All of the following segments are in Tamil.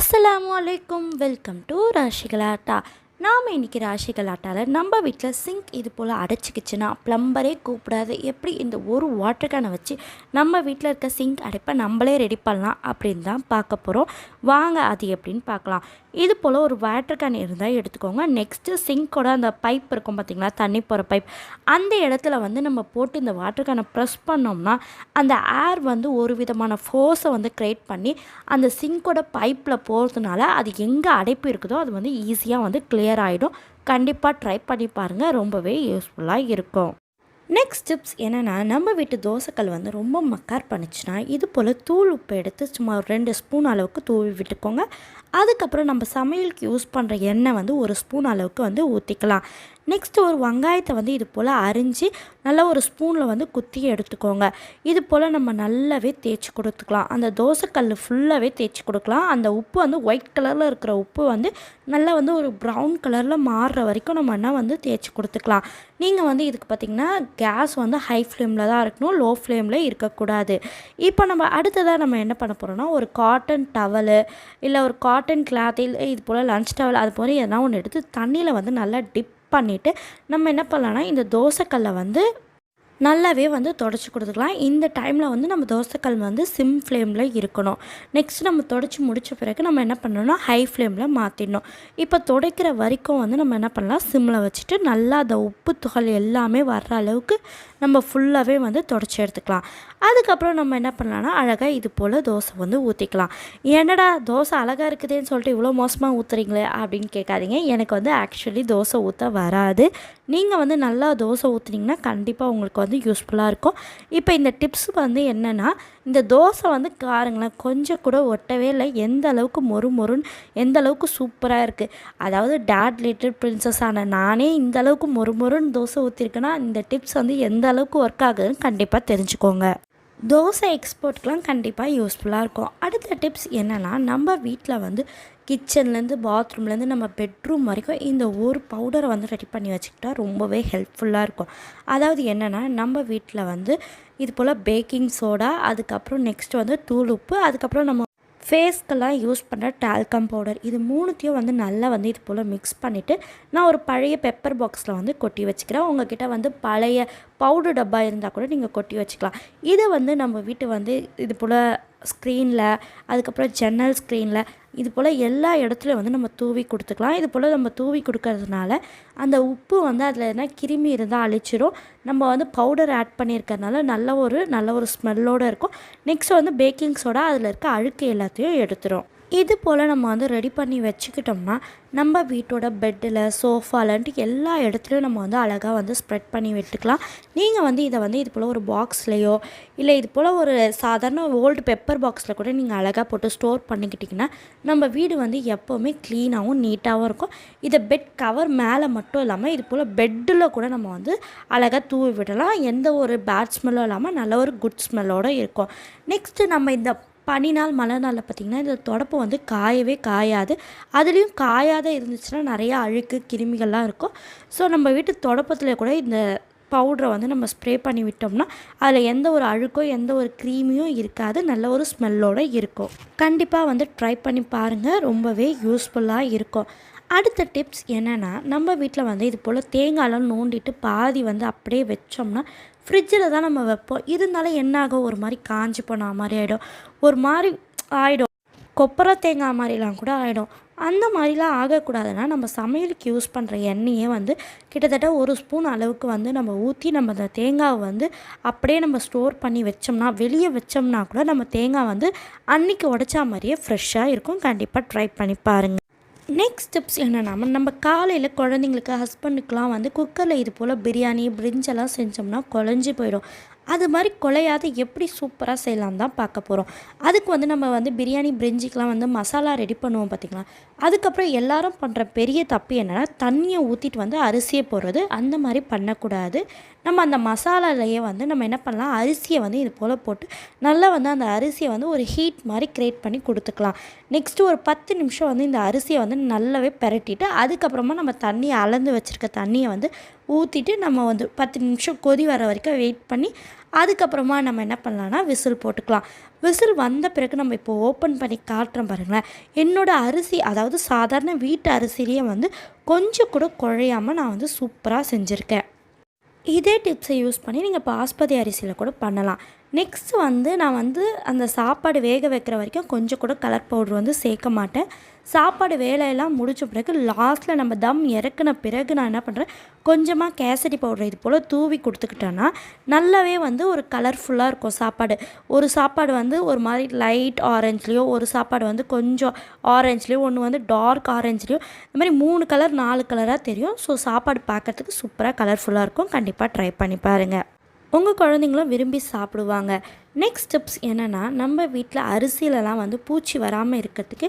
അസ്സലാമലൈക്കും വെൽക്കം ടു റാഷികളാട്ട நாம் இன்றைக்கி ராஷிகலாட்டாவில் நம்ம வீட்டில் சிங்க் இது போல் அடைச்சிக்கிச்சுன்னா ப்ளம்பரே கூப்பிடாது எப்படி இந்த ஒரு வாட்டர் கேனை வச்சு நம்ம வீட்டில் இருக்க சிங்க் அடைப்பை நம்மளே ரெடி பண்ணலாம் அப்படின்னு தான் பார்க்க போகிறோம் வாங்க அது எப்படின்னு பார்க்கலாம். இது போல் ஒரு வாட்டர் கேன் இருந்தால் எடுத்துக்கோங்க. நெக்ஸ்ட்டு சிங்க்கோட அந்த பைப் இருக்கும் பார்த்திங்களா தண்ணி போகிற பைப் அந்த இடத்துல வந்து நம்ம போட்டு இந்த வாட்டர் கேனை ப்ரெஸ் பண்ணோம்னா அந்த ஏர் வந்து ஒரு விதமான ஃபோர்ஸை வந்து க்ரியேட் பண்ணி அந்த சிங்க்கோட பைப்பில் போகிறதுனால அது எங்கே அடைப்பு இருக்குதோ அது வந்து ஈஸியாக வந்து கிளியர் ஆகிடும் கண்டிப்பாக ட்ரை பண்ணி பாருங்கள் ரொம்பவே யூஸ்ஃபுல்லாக இருக்கும். நெக்ஸ்ட் டிப்ஸ் என்னென்னா நம்ம வீட்டு தோசைக்கல் வந்து ரொம்ப மக்கார் பண்ணுச்சுன்னா இது போல் தூள் உப்பு எடுத்து சும்மா ஒரு ரெண்டு ஸ்பூன் அளவுக்கு தூவி விட்டுக்கோங்க. அதுக்கப்புறம் நம்ம சமையலுக்கு யூஸ் பண்ணுற எண்ணெய் வந்து ஒரு ஸ்பூன் அளவுக்கு வந்து ஊற்றிக்கலாம் நெக்ஸ்ட்டு ஒரு வெங்காயத்தை வந்து இது போல் அரிஞ்சு நல்லா ஒரு ஸ்பூனில் வந்து குத்தி எடுத்துக்கோங்க. இது போல் நம்ம நல்லாவே தேய்ச்சி கொடுத்துக்கலாம். அந்த தோசைக்கல் ஃபுல்லாகவே தேய்ச்சி கொடுக்கலாம். அந்த உப்பு வந்து ஒயிட் கலரில் இருக்கிற உப்பு வந்து நல்லா வந்து ஒரு ப்ரௌன் கலரில் மாறுற வரைக்கும் நம்ம என்ன வந்து தேய்ச்சி கொடுத்துக்கலாம். நீங்கள் வந்து இதுக்கு பார்த்திங்கன்னா கேஸ் வந்து ஹை ஃப்ளேமில் தான் இருக்கணும். லோ ஃப்ளேமில் இருக்கக்கூடாது. இப்போ நம்ம அடுத்ததாக நம்ம என்ன பண்ண போகிறோம்னா ஒரு காட்டன் டவலு இல்லை ஒரு காட்டன் கிளாத் இல்லை இது போல் லஞ்ச் டவல் அது போல் எதனா ஒன்று எடுத்து தண்ணியில் வந்து நல்லா டிப் பண்ணிவிட்டு நம்ம என்ன பண்ணலான்னா இந்த தோசைக்கல்லை வந்து நல்லாவே வந்து தொடச்சி கொடுத்துக்கலாம். இந்த டைமில் வந்து நம்ம தோசைக்கல் வந்து சிம் ஃப்ளேமில் இருக்கணும். நெக்ஸ்ட் நம்ம தொடச்சி முடித்த பிறகு நம்ம என்ன பண்ணணும்னா ஹை ஃப்ளேமில் மாற்றிடணும் இப்போ துடைக்கிற வரைக்கும் வந்து நம்ம என்ன பண்ணலாம் சிம்மில் வச்சுட்டு நல்லா அந்த உப்பு துகள் எல்லாமே வர்ற அளவுக்கு நம்ம ஃபுல்லாகவே வந்து தொடச்சி எடுத்துக்கலாம். அதுக்கப்புறம் நம்ம என்ன பண்ணலான்னா அழகாக இது போல் தோசை வந்து ஊற்றிக்கலாம் என்னடா தோசை அழகாக இருக்குதுன்னு சொல்லிட்டு இவ்வளோ மோசமாக ஊற்றுறீங்களே அப்படின்னு கேட்காதீங்க. எனக்கு வந்து ஆக்சுவலி தோசை ஊற்ற வராது. நீங்கள் வந்து நல்லா தோசை ஊற்றுனீங்கன்னா கண்டிப்பாக உங்களுக்கு வந்து யூஸ்ஃபுல்லாக இருக்கும். இப்போ இந்த டிப்ஸ் வந்து என்னென்னா இந்த தோசை வந்து காருங்களேன் கொஞ்சம் கூட ஒட்டவே இல்லை. எந்த அளவுக்கு மொறு மொறுன்னு எந்த அளவுக்கு சூப்பராக இருக்குது அதாவது டேட் லிட்டில் பிரின்சஸ் ஆன நானே இந்த அளவுக்கு மொறு மொறுன்னு தோசை ஊற்றிருக்கேன்னா இந்த டிப்ஸ் வந்து எந்த அளவுக்கு ஒர்க் ஆகுதுன்னு கண்டிப்பாக தெரிஞ்சுக்கோங்க. தோசை எக்ஸ்போர்ட்க்கெலாம் கண்டிப்பாக யூஸ்ஃபுல்லாக இருக்கும். அடுத்த டிப்ஸ் என்னென்னா நம்ம வீட்டில் வந்து கிச்சன்லேருந்து பாத்ரூம்லேருந்து நம்ம பெட்ரூம் வரைக்கும் இந்த ஒரு பவுடரை வந்து ரெடி பண்ணி வச்சுக்கிட்டா ரொம்பவே ஹெல்ப்ஃபுல்லாக இருக்கும். அதாவது என்னென்னா நம்ம வீட்டில் வந்து இது போல் பேக்கிங் சோடா அதுக்கப்புறம் நெக்ஸ்ட் வந்து தூள் உப்பு அதுக்கப்புறம் நம்ம ஃபேஸ்க்கெல்லாம் யூஸ் பண்ணுற டால்கம் பவுடர் இது மூணுத்தையும் வந்து நல்லா வந்து இது போல் மிக்ஸ் பண்ணிவிட்டு நான் ஒரு பழைய பெப்பர் பாக்ஸில் வந்து கொட்டி வச்சுக்கிறேன். உங்ககிட்ட வந்து பழைய பவுடர் டப்பா இருந்தால் கூட நீங்கள் கொட்டி வச்சுக்கலாம். இதை வந்து நம்ம வீட்டு வந்து இது போல் ஸ்க்ரீனில் அதுக்கப்புறம் ஜன்னல் ஸ்க்ரீனில் இது போல் எல்லா இடத்துலையும் வந்து நம்ம தூவி கொடுத்துக்கலாம். இது போல் நம்ம தூவி கொடுக்கறதுனால அந்த உப்பு வந்து அதில் என்ன கிருமி இருந்தால் அழிச்சிரும். நம்ம வந்து பவுடர் ஆட் பண்ணியிருக்கறனால நல்ல ஒரு நல்ல ஒரு ஸ்மெல்லோடு இருக்கும். நெக்ஸ்ட் வந்து பேக்கிங் சோடா அதில் இருக்க அழுக்கு எல்லாத்தையும் எடுத்துரும். இது போல் நம்ம வந்து ரெடி பண்ணி வச்சுக்கிட்டோம்னா நம்ம வீட்டோட பெட்டில் சோஃபாலன்ட்டு எல்லா இடத்துலையும் நம்ம வந்து அழகாக வந்து ஸ்ப்ரெட் பண்ணி விட்டுக்கலாம். நீங்கள் வந்து இதை வந்து இது போல் ஒரு பாக்ஸ்லேயோ இல்லை இது போல் ஒரு சாதாரண ஓல்டு பெப்பர் பாக்ஸில் கூட நீங்கள் அழகாக போட்டு ஸ்டோர் பண்ணிக்கிட்டிங்கன்னா நம்ம வீடு வந்து எப்போவுமே க்ளீனாகவும் நீட்டாகவும் இருக்கும். இதை பெட் கவர் மேலே மட்டும் இல்லாமல் இது போல் பெட்டில் கூட நம்ம வந்து அழகாக தூவி விடலாம். எந்த ஒரு பேட் ஸ்மெல்லும் இல்லாமல் நல்ல ஒரு குட் ஸ்மெல்லோடு இருக்கும். நெக்ஸ்ட்டு நம்ம இந்த பனி நாள் மழை நாளில் பார்த்திங்கன்னா இந்த தொடப்பு வந்து காயவே காயாது. அதுலேயும் காயாத இருந்துச்சுன்னா நிறையா அழுக்கு கிருமிகள்லாம் இருக்கும். ஸோ நம்ம வீட்டு தொடப்பத்தில் கூட இந்த பவுடரை வந்து நம்ம ஸ்ப்ரே பண்ணி விட்டோம்னா அதில் எந்த ஒரு அழுக்கோ எந்த ஒரு க்ரீமியும் இருக்காது. நல்ல ஒரு ஸ்மெல்லோடு இருக்கும். கண்டிப்பாக வந்து ட்ரை பண்ணி பாருங்கள் ரொம்பவே யூஸ்ஃபுல்லாக இருக்கும். அடுத்த டிப்ஸ் என்னென்னா நம்ம வீட்டில் வந்து இது போல் தேங்காயெல்லாம் நோண்டிட்டு பாதி வந்து அப்படியே வச்சோம்னா ஃப்ரிட்ஜில் தான் நம்ம வைப்போம். இருந்தாலும் என்ன ஆகும்? ஒரு மாதிரி காஞ்சி போன மாதிரி ஆகிடும் ஒரு மாதிரி ஆகிடும் கொப்பரை தேங்காய் மாதிரிலாம் கூட ஆகிடும் அந்த மாதிரிலாம் ஆகக்கூடாதுன்னா நம்ம சமையலுக்கு யூஸ் பண்ணுற எண்ணெயே வந்து கிட்டத்தட்ட ஒரு ஸ்பூன் அளவுக்கு வந்து நம்ம ஊற்றி நம்ம அந்த தேங்காவை வந்து அப்படியே நம்ம ஸ்டோர் பண்ணி வச்சோம்னா வெளியே வச்சோம்னா கூட நம்ம தேங்காய் வந்து அன்னைக்கு உடச்சா மாதிரியே ஃப்ரெஷ்ஷாக இருக்கும். கண்டிப்பாக ட்ரை பண்ணி பாருங்கள் நெக்ஸ்ட் டிப்ஸ் என்னென்னா நம்ம காலையில் குழந்தைங்களுக்கு ஹஸ்பண்டுக்கெலாம் வந்து குக்கரில் இது போல் பிரியாணி பிரிஞ்செல்லாம் செஞ்சோம்னா குழஞ்சி போயிடும். அது மாதிரி குலையாத எப்படி சூப்பராக செய்யலாம் தான் பார்க்க போகிறோம் அதுக்கு வந்து நம்ம வந்து பிரியாணி பிரிஞ்சிக்கெலாம் வந்து மசாலா ரெடி பண்ணுவோம் பார்த்திங்களா அதுக்கப்புறம் எல்லாரும் பண்ணுற பெரிய தப்பு என்னென்னா தண்ணியை ஊற்றிட்டு வந்து அரிசியை போடுறது. அந்த மாதிரி பண்ணக்கூடாது. நம்ம அந்த மசாலாலேயே வந்து நம்ம என்ன பண்ணலாம்? அரிசியை வந்து இது போல் போட்டு நல்லா வந்து அந்த அரிசியை வந்து ஒரு ஹீட் மாதிரி க்ரியேட் பண்ணி கொடுத்துக்கலாம். நெக்ஸ்ட்டு ஒரு பத்து நிமிஷம் வந்து இந்த அரிசியை வந்து நல்லாவே பெரட்டிட்டு அதுக்கப்புறமா நம்ம தண்ணியை அளந்து வச்சுருக்க தண்ணியை வந்து ஊற்றிட்டு நம்ம வந்து பத்து நிமிஷம் கொதி வர வரைக்கும் வெயிட் பண்ணி அதுக்கப்புறமா நம்ம என்ன பண்ணலான்னா விசில் போட்டுக்கலாம். விசில் வந்த பிறகு நம்ம இப்போ ஓப்பன் பண்ணி காட்டுறோம் பாருங்களேன். என்னோடய அரிசி அதாவது சாதாரண வீட்டு அரிசிலேயே வந்து கொஞ்சம் கூட குழையாமல் நான் வந்து சூப்பராக செஞ்சுருக்கேன். இதே டிப்ஸை யூஸ் பண்ணி நீங்கள் பாஸ்மதி அரிசியில் கூட பண்ணலாம். நெக்ஸ்ட் வந்து நான் வந்து அந்த சாப்பாடு வேக வைக்கிற வரைக்கும் கொஞ்சம் கூட கலர் பவுட்ரு வந்து சேர்க்க மாட்டேன். சாப்பாடு வேலையெல்லாம் முடித்த பிறகு லாஸ்ட்டில் நம்ம தம் இறக்குன பிறகு நான் என்ன பண்ணுறேன் கொஞ்சமாக கேசரி பவுடர் இது போல் தூவி கொடுத்துக்கிட்டேன்னா நல்லாவே வந்து ஒரு கலர்ஃபுல்லாக இருக்கும் சாப்பாடு. ஒரு சாப்பாடு வந்து ஒரு மாதிரி லைட் ஆரஞ்சுலேயோ ஒரு சாப்பாடு வந்து கொஞ்சம் ஆரஞ்சுலேயோ ஒன்று வந்து டார்க் ஆரஞ்சுலேயோ இந்த மாதிரி மூணு கலர் நாலு கலராக தெரியும். ஸோ சாப்பாடு பார்க்குறதுக்கு சூப்பராக கலர்ஃபுல்லாக இருக்கும். கண்டிப்பாக ட்ரை பண்ணி பாருங்கள் உங்கள் குழந்தைங்களும் விரும்பி சாப்பிடுவாங்க. நெக்ஸ்ட் ஸ்டெப்ஸ் என்னென்னா நம்ம வீட்டில் அரிசியிலலாம் வந்து பூச்சி வராமல் இருக்கிறதுக்கு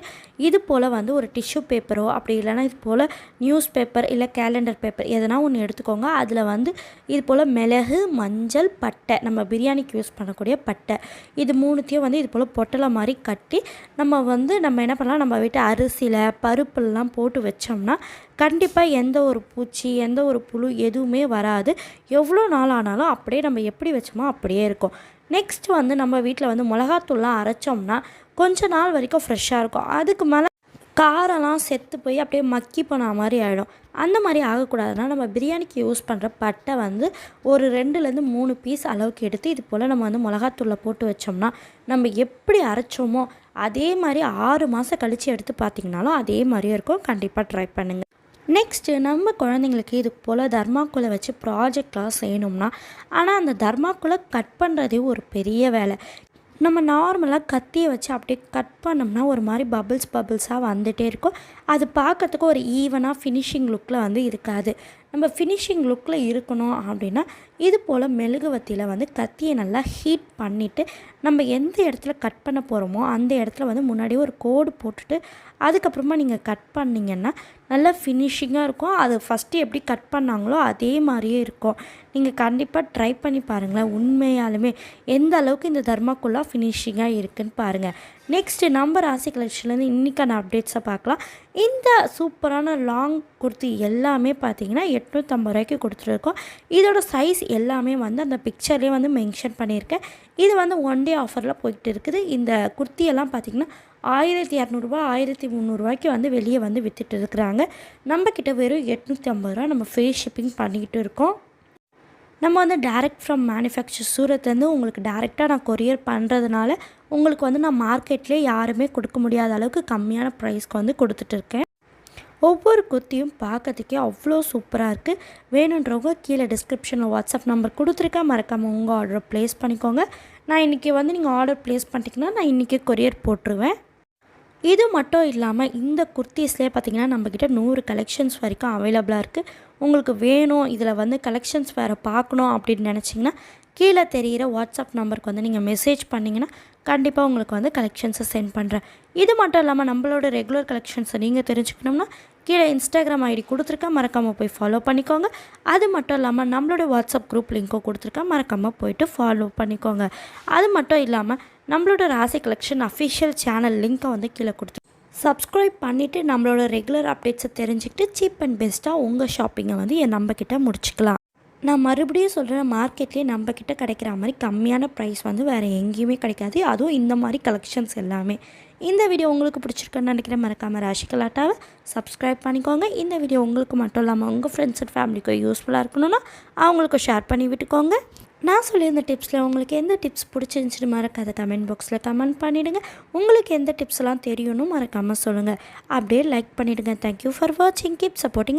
இது போல் வந்து ஒரு டிஷ்யூ பேப்பரோ அப்படி இல்லைனா இது போல் நியூஸ் பேப்பர் இல்லை கேலண்டர் பேப்பர் எதனா ஒன்று எடுத்துக்கோங்க. அதில் வந்து இது போல் மிளகு மஞ்சள் பட்டை நம்ம பிரியாணிக்கு யூஸ் பண்ணக்கூடிய பட்டை. இது மூணுத்தையும் வந்து இது போல் பொட்டலை மாதிரி கட்டி நம்ம வந்து நம்ம என்ன பண்ணலாம் நம்ம வீட்டு அரிசியில் பருப்புலாம் போட்டு வச்சோம்னா கண்டிப்பாக எந்த ஒரு பூச்சி எந்த ஒரு புழு எதுவுமே வராது. எவ்வளோ நாள் ஆனாலும் அப்படியே நம்ம எப்படி வச்சோமோ அப்படியே இருக்கும். நெக்ஸ்ட் வந்து நம்ம வீட்டில் வந்து மிளகாத்தூள்லாம் அரைச்சோம்னா கொஞ்ச நாள் வரைக்கும் ஃப்ரெஷ்ஷாக இருக்கும். அதுக்கு மேலே காரெல்லாம் செத்து போய் அப்படியே மக்கி போன மாதிரி ஆகிடும் அந்த மாதிரி ஆகக்கூடாதுன்னா நம்ம பிரியாணிக்கு யூஸ் பண்ணுற பட்டை வந்து ஒரு ரெண்டுலேருந்து மூணு பீஸ் அளவுக்கு எடுத்து இது போல் நம்ம வந்து மிளகாத்தூளில் போட்டு வச்சோம்னா நம்ம எப்படி அரைச்சோமோ அதே மாதிரி ஆறு மாதம் கழித்து எடுத்து பார்த்திங்கனாலும் அதே மாதிரியே இருக்கும். கண்டிப்பாக ட்ரை பண்ணுங்கள் நெக்ஸ்ட்டு நம்ம குழந்தைங்களுக்கு இது போல் தர்மாக்குள்ளே வச்சு ப்ராஜெக்ட்லாம் செய்யணும்னா ஆனால் அந்த தர்மாக்குள்ளே கட் பண்ணுறதே ஒரு பெரிய வேலை. நம்ம நார்மலாக கத்தியை வச்சு அப்படியே கட் பண்ணோம்னா ஒரு மாதிரி பபிள்ஸ் பபிள்ஸாக வந்துகிட்டே இருக்கும். அது பார்க்கறதுக்கு ஒரு ஈவனாக ஃபினிஷிங் லுக்கில் வந்து இருக்காது. நம்ம ஃபினிஷிங் லுக்கில் இருக்கணும் அப்படின்னா இது போல் மெழுகுவத்தியில் வந்து கத்தியை நல்லா ஹீட் பண்ணிவிட்டு நம்ம எந்த இடத்துல கட் பண்ண போகிறோமோ அந்த இடத்துல வந்து முன்னாடி ஒரு கோடு போட்டுட்டு அதுக்கப்புறமா நீங்கள் கட் பண்ணிங்கன்னா நல்லா ஃபினிஷிங்காக இருக்கும். அது ஃபஸ்ட்டு எப்படி கட் பண்ணாங்களோ அதே மாதிரியே இருக்கும். நீங்கள் கண்டிப்பாக ட்ரை பண்ணி பாருங்களேன். உண்மையாலுமே எந்த அளவுக்கு இந்த தர்மாக்குள்ளா ஃபினிஷிங்காக இருக்குதுன்னு பாருங்கள் நெக்ஸ்ட்டு நம்ம ராசி கலெக்ஷன்லேருந்து இன்றைக்கான அப்டேட்ஸை பார்க்கலாம். இந்த சூப்பரான லாங் குர்த்தி எல்லாமே பார்த்தீங்கன்னா எட்நூற்றம்பது ரூபாய்க்கு கொடுத்துருக்கோம். இதோட சைஸ் எல்லாமே வந்து அந்த பிக்சர்லேயே வந்து மென்ஷன் பண்ணியிருக்கேன். இது வந்து ஒன் டே ஆஃபரில் போயிட்டு இருக்குது. இந்த குர்த்தியெல்லாம் பார்த்திங்கன்னா ஆயிரத்தி இரநூறுபா ஆயிரத்தி முந்நூறுரூவாய்க்கு வந்து வெளியே வந்து விற்றுட்டு இருக்கிறாங்க. நம்மக்கிட்ட வெறும் எட்நூற்றி ஐம்பது ரூபா நம்ம ஃப்ரீ ஷிப்பிங் பண்ணிக்கிட்டு இருக்கோம். நம்ம வந்து டேரெக்ட் ஃப்ரம் மேனுஃபேக்சர் சூரத்லேருந்து உங்களுக்கு டேரெக்டாக நான் கொரியர் பண்ணுறதுனால உங்களுக்கு வந்து நான் மார்க்கெட்லேயே யாருமே கொடுக்க முடியாத அளவுக்கு கம்மியான ப்ரைஸ்க்கு வந்து கொடுத்துட்ருக்கேன் ஒவ்வொரு குர்த்தியும் பார்க்கறதுக்கே அவ்வளோ சூப்பராக இருக்குது வேணுன்றவங்க கீழே டிஸ்கிரிப்ஷனில் வாட்ஸ்அப் நம்பர் கொடுத்துருக்கேன் மறக்காமல் உங்கள் ஆர்டரை ப்ளேஸ் பண்ணிக்கோங்க. நான் இன்றைக்கி வந்து நீங்கள் ஆர்டர் ப்ளேஸ் பண்ணிட்டீங்கன்னா நான் இன்றைக்கி கொரியர் போட்டுருவேன். இது மட்டும் இல்லாமல் இந்த குர்த்திஸ்லேயே பார்த்திங்கன்னா நம்மக்கிட்ட நூறு கலெக்ஷன்ஸ் வரைக்கும் அவைலபிளாக இருக்குது உங்களுக்கு வேணும் இதில் வந்து கலெக்ஷன்ஸ் வேறு பார்க்கணும் அப்படின்னு நினச்சிங்கன்னா கீழே தெரிகிற வாட்ஸ்அப் நம்பருக்கு வந்து நீங்கள் மெசேஜ் பண்ணிங்கன்னா கண்டிப்பாக உங்களுக்கு வந்து கலெக்ஷன்ஸை சென்ட் பண்ணுறேன் இது மட்டும் இல்லாமல் நம்மளோட ரெகுலர் கலெக்ஷன்ஸை நீங்கள் தெரிஞ்சுக்கணும்னா கீழே இன்ஸ்டாகிராம் ஐடி கொடுத்துருக்கேன் மறக்காமல் போய் ஃபாலோ பண்ணிக்கோங்க. அது மட்டும் இல்லாமல் நம்மளோட வாட்ஸ்அப் குரூப் லிங்க்கும் கொடுத்துருக்கேன் மறக்காமல் போயிட்டு ஃபாலோ பண்ணிக்கோங்க. அது மட்டும் இல்லாமல் நம்மளோட ராசி கலெக்ஷன் அஃபிஷியல் சேனல் லிங்க்கை வந்து கீழே கொடுத்து சப்ஸ்கிரைப் பண்ணிவிட்டு நம்மளோட ரெகுலர் அப்டேட்ஸை தெரிஞ்சுக்கிட்டு சீப் அண்ட் பெஸ்ட்டாக உங்கள் ஷாப்பிங்கை வந்து என் நம்மக்கிட்ட முடிச்சுக்கலாம். நான் மறுபடியும் சொல்கிறேன் மார்க்கெட்லேயே நம்மக்கிட்ட கிடைக்கிற மாதிரி கம்மியான ப்ரைஸ் வந்து வேறு எங்கேயுமே கிடைக்காது. அதுவும் இந்த மாதிரி கலெக்ஷன்ஸ் எல்லாமே. இந்த வீடியோ உங்களுக்கு பிடிச்சிருக்குன்னு நினைக்கிறேன் மறக்காமல் ராசி கலாட்டாவை சப்ஸ்கிரைப் பண்ணிக்கோங்க. இந்த வீடியோ உங்களுக்கு மட்டும் இல்லாமல் உங்கள் ஃப்ரெண்ட்ஸ் அண்ட் ஃபேமிலிக்கும் யூஸ்ஃபுல்லாக இருக்கணும்னா அவங்களுக்கும் ஷேர் பண்ணி விட்டுக்கோங்க. நான் சொல்லியிருந்த டிப்ஸில் உங்களுக்கு எந்த டிப்ஸ் பிடிச்சிருந்துச்சின்னு மறக்காத கமெண்ட் பாக்ஸில் கமெண்ட் பண்ணிவிடுங்க உங்களுக்கு எந்த டிப்ஸ்லாம் தெரியணும் மறக்காமல் சொல்லுங்கள் அப்படியே லைக் பண்ணிவிடுங்க தேங்க்யூ ஃபார் வாட்சிங் கீப் சப்போர்ட்டிங்